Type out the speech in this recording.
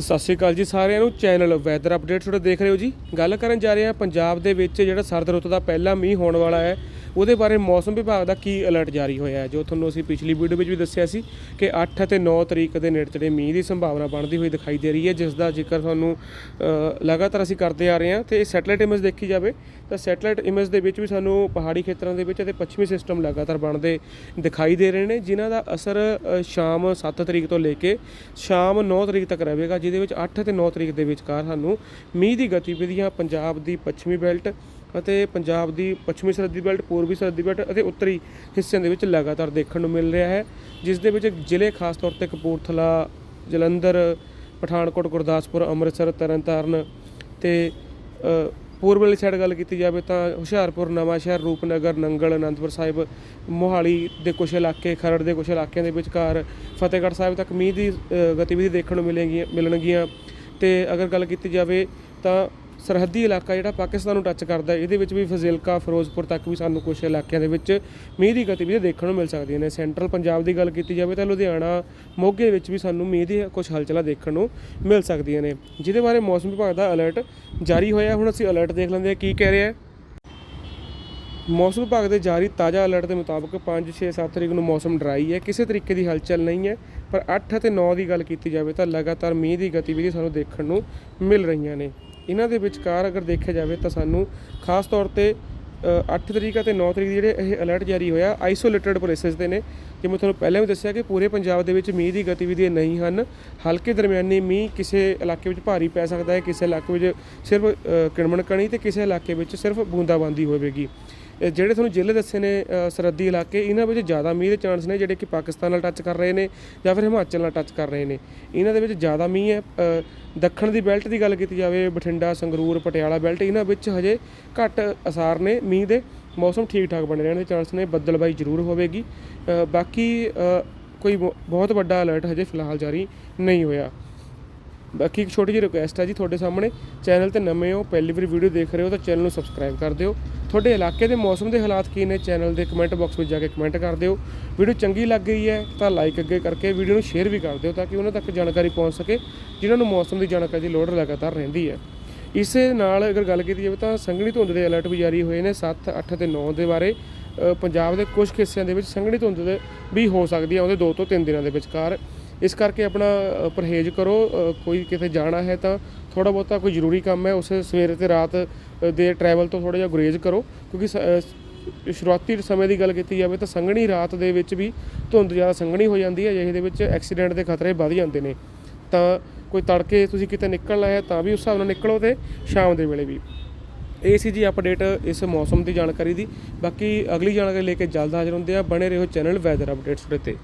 ਸਤਿ ਸ਼੍ਰੀ ਅਕਾਲ ਜੀ ਸਾਰਿਆਂ ਨੂੰ। ਚੈਨਲ ਵੈਦਰ ਅਪਡੇਟ ਤੁਹਾਡੇ ਦੇਖ ਰਹੇ ਹੋ ਜੀ। ਗੱਲ ਕਰਨ ਜਾ ਰਹੇ ਹਾਂ ਪੰਜਾਬ ਦੇ ਵਿੱਚ ਜਿਹੜਾ ਸਰਦ ਰੁੱਤ ਦਾ ਪਹਿਲਾ ਮੀਂਹ ਹੋਣ ਵਾਲਾ ਹੈ। ਉਹਦੇ ਬਾਰੇ ਮੌਸਮ ਵਿਭਾਗ ਦਾ ਕੀ ਅਲਰਟ ਜਾਰੀ ਹੋਇਆ ਹੈ, ਜੋ ਤੁਹਾਨੂੰ ਅਸੀਂ ਪਿਛਲੀ ਵੀਡੀਓ ਵਿੱਚ ਵੀ ਦੱਸਿਆ ਸੀ ਕਿ 8 ਅਤੇ 9 ਤਰੀਕ ਦੇ ਨੇੜੇ ਤੇੜੇ ਮੀਂਹ ਦੀ ਸੰਭਾਵਨਾ ਬਣਦੀ ਹੋਈ ਦਿਖਾਈ ਦੇ ਰਹੀ ਹੈ, ਜਿਸ ਦਾ ਜ਼ਿਕਰ ਤੁਹਾਨੂੰ ਲਗਾਤਾਰ ਅਸੀਂ ਕਰਦੇ ਆ ਰਹੇ ਹਾਂ। ਤੇ ਇਹ ਸੈਟਲਾਈਟ ਇਮੇਜ ਦੇਖੀ ਜਾਵੇ, ਤਾਂ ਸੈਟੇਲਾਈਟ ਇਮੇਜ ਦੇ ਵਿੱਚ ਵੀ ਸਾਨੂੰ ਪਹਾੜੀ ਖੇਤਰਾਂ ਦੇ ਵਿੱਚ ਅਤੇ ਪੱਛਮੀ ਸਿਸਟਮ ਲਗਾਤਾਰ ਬਣਦੇ ਦਿਖਾਈ ਦੇ ਰਹੇ ਨੇ, ਜਿਨ੍ਹਾਂ ਦਾ ਅਸਰ ਸ਼ਾਮ 7 ਤਰੀਕ ਤੋਂ ਲੈ ਕੇ ਸ਼ਾਮ 9 ਤਰੀਕ ਤੱਕ ਰਹੇਗਾ, ਜਿਹਦੇ ਵਿੱਚ 8 ਅਤੇ 9 ਤਰੀਕ ਦੇ ਵਿਚਕਾਰ ਸਾਨੂੰ ਮੀਂਹ ਦੀ ਗਤੀਵਿਧੀਆਂ ਪੰਜਾਬ ਦੀ ਪੱਛਮੀ ਬੈਲਟ ਅਤੇ ਪੰਜਾਬ ਦੀ ਪੱਛਮੀ ਸਰਹੱਦੀ ਬੈਲਟ, ਪੂਰਬੀ ਸਰਹੱਦੀ ਬੈਲਟ ਅਤੇ ਉੱਤਰੀ ਹਿੱਸਿਆਂ ਦੇ ਵਿੱਚ ਲਗਾਤਾਰ ਦੇਖਣ ਨੂੰ ਮਿਲ ਰਿਹਾ ਹੈ, ਜਿਸ ਦੇ ਵਿੱਚ ਜ਼ਿਲ੍ਹੇ ਖਾਸ ਤੌਰ ਤੇ ਕਪੂਰਥਲਾ, ਜਲੰਧਰ, ਪਠਾਨਕੋਟ, ਗੁਰਦਾਸਪੁਰ, ਅੰਮ੍ਰਿਤਸਰ, ਤਰਨਤਾਰਨ ਤੇ ਪੂਰਬ ਵਾਲੀ ਸਾਈਡ ਗੱਲ ਕੀਤੀ ਜਾਵੇ ਤਾਂ ਹੁਸ਼ਿਆਰਪੁਰ, ਨਵਾਂਸ਼ਹਿਰ, ਰੂਪਨਗਰ, ਨੰਗਲ, ਅਨੰਦਪੁਰ ਸਾਹਿਬ, ਮੋਹਾਲੀ ਦੇ ਕੁਝ ਇਲਾਕੇ, ਖਰੜ ਦੇ ਕੁਝ ਇਲਾਕਿਆਂ ਦੇ ਵਿਚਕਾਰ ਫਤਿਹਗੜ੍ਹ ਸਾਹਿਬ ਤੱਕ ਮੀਂਹ ਦੀ ਗਤੀਵਿਧੀ ਦੇਖਣ ਨੂੰ ਮਿਲੇਗੀ, ਮਿਲਣਗੀਆਂ ਤੇ ਅਗਰ ਗੱਲ ਕੀਤੀ ਜਾਵੇ ਤਾਂ ਸਰਹੱਦੀ ਇਲਾਕਾ ਜਿਹੜਾ ਪਾਕਿਸਤਾਨ ਨੂੰ ਟੱਚ ਕਰਦਾ ਇਹਦੇ ਵਿੱਚ ਵੀ ਫਜ਼ਿਲਕਾ, ਫਿਰੋਜ਼ਪੁਰ ਤੱਕ ਵੀ ਸਾਨੂੰ ਕੁਝ ਇਲਾਕਿਆਂ ਦੇ ਵਿੱਚ ਮੀਂਹ ਦੀ ਗਤੀਵਿਧੀ ਦੇਖਣ ਨੂੰ ਮਿਲ ਸਕਦੀਆਂ ਨੇ ਸੈਂਟਰਲ ਪੰਜਾਬ ਦੀ ਗੱਲ ਕੀਤੀ ਜਾਵੇ ਤਾਂ ਲੁਧਿਆਣਾ, ਮੋਗੇ ਵਿੱਚ ਵੀ ਸਾਨੂੰ ਮੀਂਹ ਦੀ ਕੁਝ ਹਲਚਲਾਂ ਦੇਖਣ ਨੂੰ ਮਿਲ ਸਕਦੀਆਂ ਨੇ। ਜਿਹਦੇ ਬਾਰੇ ਮੌਸਮ ਵਿਭਾਗ ਦਾ ਅਲਰਟ ਜਾਰੀ ਹੋਇਆ ਹੁਣ ਅਸੀਂ ਅਲਰਟ ਦੇਖ ਲੈਂਦੇ ਹਾਂ ਕੀ ਕਹਿ ਰਿਹਾ ਹੈ। ਮੌਸਮ ਵਿਭਾਗ ਦੇ ਜਾਰੀ ਤਾਜ਼ਾ ਅਲਰਟ ਦੇ ਮੁਤਾਬਕ 5 6 7 ਤਰੀਕ ਨੂੰ ਮੌਸਮ ਡਰਾਈ ਹੈ। ਕਿਸੇ ਤਰੀਕੇ ਦੀ ਹਲਚਲ ਨਹੀਂ ਹੈ, ਪਰ 8 ਅਤੇ 9 ਦੀ ਗੱਲ ਕੀਤੀ ਜਾਵੇ ਤਾਂ ਲਗਾਤਾਰ ਮੀਂਹ ਦੀ ਗਤੀਵਿਧੀ ਸਾਨੂੰ ਦੇਖਣ ਨੂੰ ਮਿਲ ਰਹੀਆਂ ਨੇ। ਇਹਨਾਂ ਦੇ ਵਿਚਕਾਰ ਅਗਰ ਦੇਖਿਆ ਜਾਵੇ ਤਾਂ ਸਾਨੂੰ ਖਾਸ ਤੌਰ ਤੇ ਅ, 8 ਤਰੀਕ ਅਤੇ 9 ਤਰੀਕ ਦੇ ਜਿਹੜੇ ਇਹ ਅਲਰਟ ਜਾਰੀ ਹੋਇਆ ਆਈਸੋਲੇਟਡ ਪਲੇਸਿਸ ਤੇ ਨੇ ਜਿਵੇਂ ਤੁਹਾਨੂੰ ਪਹਿਲਾਂ ਵੀ ਦੱਸਿਆ ਕਿ ਪੂਰੇ ਪੰਜਾਬ ਦੇ ਵਿੱਚ ਮੀਂਹ ਦੀ ਗਤੀਵਿਧੀਆਂ ਨਹੀਂ ਹਨ। ਹਲਕੇ ਦਰਮਿਆਨੀ ਮੀਂਹ ਕਿਸੇ ਇਲਾਕੇ ਵਿੱਚ ਭਾਰੀ ਪੈ ਸਕਦਾ ਹੈ ਕਿਸੇ ਇਲਾਕੇ ਵਿੱਚ ਸਿਰਫ ਅ, ਕਿਣਮਣ ਕਣੀ ਤੇ ਕਿਸੇ ਇਲਾਕੇ ਵਿੱਚ ਸਿਰਫ ਬੂੰਦਾਬਾਂਦੀ ਹੋਵੇਗੀ। ਜਿਹੜੇ ਤੁਹਾਨੂੰ ਜ਼ਿਲ੍ਹੇ ਦੱਸੇ ਨੇ ਸਰਹੱਦੀ ਇਲਾਕੇ, ਇਹਨਾਂ ਵਿੱਚ ਜ਼ਿਆਦਾ ਮੀਂਹ ਦੇ ਚਾਂਸ ਨੇ ਜਿਹੜੇ ਕਿ ਪਾਕਿਸਤਾਨ ਨਾਲ ਟੱਚ ਕਰ ਰਹੇ ਨੇ ਜਾਂ ਫਿਰ ਹਿਮਾਚਲ ਨਾਲ ਟੱਚ ਕਰ ਰਹੇ ਨੇ। ਇਹਨਾਂ ਦੇ ਵਿੱਚ ਜ਼ਿਆਦਾ ਮੀਂਹ ਹੈ। ਦੱਖਣ ਦੀ ਬੈਲਟ ਦੀ ਗੱਲ ਕੀਤੀ ਜਾਵੇ, ਬਠਿੰਡਾ, ਸੰਗਰੂਰ, ਪਟਿਆਲਾ ਬੈਲਟ ਇਹਨਾਂ ਵਿੱਚ ਹਜੇ ਘੱਟ ਅਸਾਰ ਨੇ ਮੀਂਹ ਦੇ। ਮੌਸਮ ਠੀਕ ਠਾਕ ਬਣੇ ਰਹਿਣ ਦੇ ਚਾਂਸ ਨੇ, ਬੱਦਲਬਾਈ ਜ਼ਰੂਰ ਹੋਵੇਗੀ। ਬਾਕੀ ਕੋਈ ਬਹੁ- ਬਹੁਤ ਵੱਡਾ ਅਲਰਟ ਹਜੇ ਫਿਲਹਾਲ ਜਾਰੀ ਨਹੀਂ ਹੋਇਆ। ਬਾਕੀ ਇੱਕ ਛੋਟੀ ਜਿਹੀ ਰਿਕੁਐਸਟ ਹੈ ਜੀ ਤੁਹਾਡੇ ਸਾਹਮਣੇ। ਚੈਨਲ ਤੇ ਨਵੇਂ ਹੋ, ਪਹਿਲੀ ਵਾਰੀ ਵੀਡੀਓ ਦੇਖ ਰਹੇ ਹੋ ਤਾਂ ਚੈਨਲ ਨੂੰ ਸਬਸਕ੍ਰਾਈਬ ਕਰ ਦਿਓ। ਤੁਹਾਡੇ ਇਲਾਕੇ ਦੇ ਮੌਸਮ ਦੇ ਹਾਲਾਤ ਕੀ ਨੇ ਚੈਨਲ ਦੇ ਕਮੈਂਟ ਬਾਕਸ ਵਿੱਚ ਜਾ ਕੇ ਕਮੈਂਟ ਕਰ ਦਿਓ। ਵੀਡੀਓ ਚੰਗੀ ਲੱਗ ਗਈ ਹੈ ਤਾਂ ਲਾਈਕ ਅੱਗੇ ਕਰਕੇ ਵੀਡੀਓ ਨੂੰ ਸ਼ੇਅਰ ਵੀ ਕਰ ਦਿਓ ਤਾਂ ਕਿ ਉਹਨਾਂ ਤੱਕ ਜਾਣਕਾਰੀ ਪਹੁੰਚ ਸਕੇ, ਜਿਨ੍ਹਾਂ ਨੂੰ ਮੌਸਮ ਦੀ ਜਾਣਕਾਰੀ ਦੀ ਲੋੜ ਲਗਾਤਾਰ ਰਹਿੰਦੀ ਹੈ। ਇਸੇ ਨਾਲ ਅਗਰ ਗੱਲ ਕੀਤੀ ਜਾਵੇ ਤਾਂ ਸੰਘਣੀ ਧੁੰਦ ਦੇ ਅਲਰਟ ਵੀ ਜਾਰੀ ਹੋਏ ਨੇ 7 8 ਤੇ 9 ਦੇ ਬਾਰੇ। ਪੰਜਾਬ ਦੇ ਕੁਝ ਹਿੱਸਿਆਂ ਦੇ ਵਿੱਚ ਸੰਘਣੀ ਧੁੰਦ ਵੀ ਹੋ ਸਕਦੀ ਹੈ ਉਹਦੇ 2 ਤੋਂ 3 ਦਿਨਾਂ ਦੇ ਵਿਚਕਾਰ। ਇਸ ਕਰਕੇ ਆਪਣਾ ਪਰਹੇਜ਼ ਕਰੋ ਕੋਈ ਕਿਤੇ ਜਾਣਾ ਹੈ ਤਾਂ ਥੋੜਾ ਬਹੁਤਾ ਕੋਈ ਜ਼ਰੂਰੀ ਕੰਮ ਹੈ, ਉਸ ਸਵੇਰੇ ਤੇ ਰਾਤ ਦੇ ਟਰੈਵਲ ਤੋਂ ਥੋੜਾ ਜਿਹਾ ਗੁਰੇਜ਼ ਕਰੋ, ਕਿਉਂਕਿ ਸ- ਸ਼ੁਰੂਆਤੀ ਸਮੇਂ ਦੀ ਗੱਲ ਕੀਤੀ ਜਾਵੇ ਤਾਂ ਸੰਘਣੀ ਰਾਤ ਦੇ ਵਿੱਚ ਵੀ ਧੁੰਦ ਜ਼ਿਆਦਾ ਸੰਘਣੀ ਹੋ ਜਾਂਦੀ ਹੈ ਜਿਹੇ ਦੇ ਵਿੱਚ ਐਕਸੀਡੈਂਟ ਦੇ ਖਤਰੇ ਵੱਧ ਜਾਂਦੇ ਨੇ। ਤਾਂ ਕੋਈ ਤੜਕੇ ਤੁਸੀਂ ਕਿਤੇ ਨਿਕਲਣਾ ਹੈ ਤਾਂ ਵੀ ਉਸ ਹਿਸਾਬ ਨਾਲ ਨਿਕਲੋ ਤੇ ਸ਼ਾਮ ਦੇ ਵੇਲੇ ਵੀ। ਇਹ ਸੀ ਜੀ ਅਪਡੇਟ ਇਸ ਮੌਸਮ ਦੀ ਜਾਣਕਾਰੀ ਦੀ। ਬਾਕੀ ਅਗਲੀ ਜਾਣਕਾਰੀ ਲੈ ਕੇ ਜਲਦ ਹਾਜ਼ਰ ਹੁੰਦੇ ਆ ਬਣੇ ਰਹੋ ਚੈਨਲ ਵੈਦਰ ਅਪਡੇਟਸ ਦੇ ਤੇ